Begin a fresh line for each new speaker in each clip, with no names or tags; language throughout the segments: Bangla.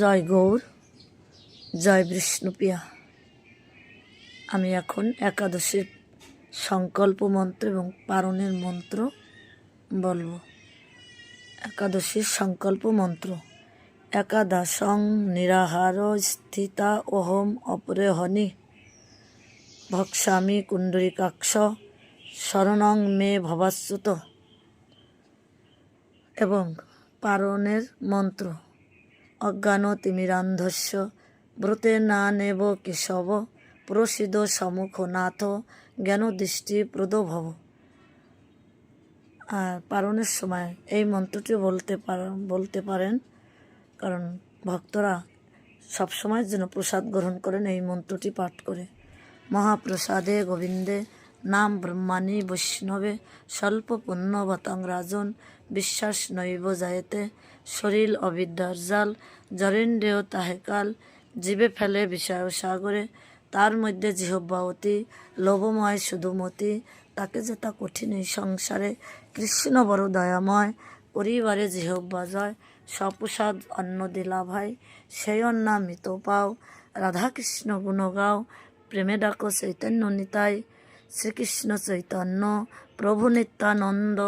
জয় গৌর জয় বিষ্ণুপ্রিয়া আমি এখন একাদশীর সংকল্প মন্ত্র এবং পারণের মন্ত্র বলবো একাদশীর সংকল্প মন্ত্র একাদশং নিরাহার স্থিতা অহম অপরে হনি ভক্সামি কুণ্ডরিকাক্ষ শরণং মে ভবাস্যুত এবং পারণের মন্ত্র অজ্ঞান তিমিরান্ধস্য ব্রতে না নেব কেশব প্রসিদ্ধ সমুখ নাথ জ্ঞানদৃষ্টি প্রদভব আর পারণের সময় এই মন্ত্রটি বলতে বলতে পারেন কারণ ভক্তরা সবসময়ের জন্য প্রসাদ গ্রহণ করেন এই মন্ত্রটি পাঠ করে মহাপ্রসাদে গোবিন্দে নাম ব্রহ্মাণী বৈষ্ণবে স্বল্প পুণ্যবতং রাজন বিশ্বাস নৈব যায়েতে শরীর অবিদ্যার জাল জরেন্দ্রেও কাল জীবে ফেলে বিষয় সাগরে তার মধ্যে জিহব্বাবতী লোভময় শুধুমতি তাকে যে তা কঠিন সংসারে কৃষ্ণ বড় দয়াময় পরিবারে জিহব্বা জয় সপ্রসাদ অন্ন দিলা ভাই সেই অন্না মৃত পাও রাধাকৃষ্ণ গুণ গাও প্রেমে ডাক চৈতন্য নিতাই শ্রীকৃষ্ণ চৈতন্য প্রভু নিত্যানন্দ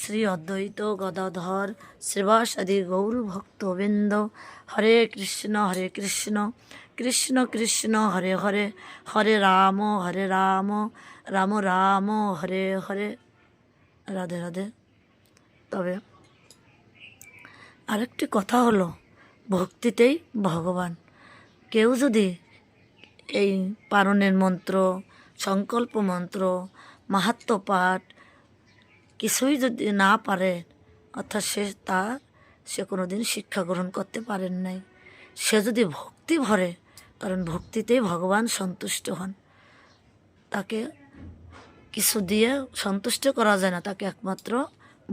শ্রী অদ্বৈত গদাধর শ্রীবাসাদি গৌরভক্তবৃন্দ হরে কৃষ্ণ হরে কৃষ্ণ কৃষ্ণ কৃষ্ণ হরে হরে হরে রাম হরে রাম রাম রাম হরে হরে রাধে রাধে তবে আরেকটি কথা হলো ভক্তিতেই ভগবান কেউ যদি এই পারণের মন্ত্র সংকল্প মন্ত্র মাহাত্ম পাঠ কিছুই যদি না পারে অর্থাৎ সে তা সে কোনো দিন শিক্ষা গ্রহণ করতে পারেন নাই সে যদি ভক্তি ভরে কারণ ভক্তিতেই ভগবান সন্তুষ্ট হন তাকে কিছু দিয়ে সন্তুষ্ট করা যায় না তাকে একমাত্র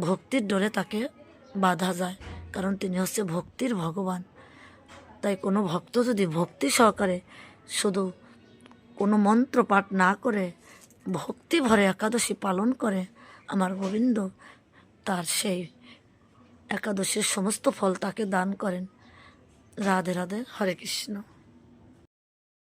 ভক্তির ডোরে তাকে বাধা যায় কারণ তিনি হচ্ছে ভক্তির ভগবান তাই কোনো ভক্ত যদি ভক্তি সহকারে শুধু কোনো মন্ত্র পাঠ না করে ভক্তি ভরে একাদশী পালন করে আমার গোবিন্দ তার সেই একাদশীর সমস্ত ফল তাকে দান করেন রাধে রাধে হরে কৃষ্ণ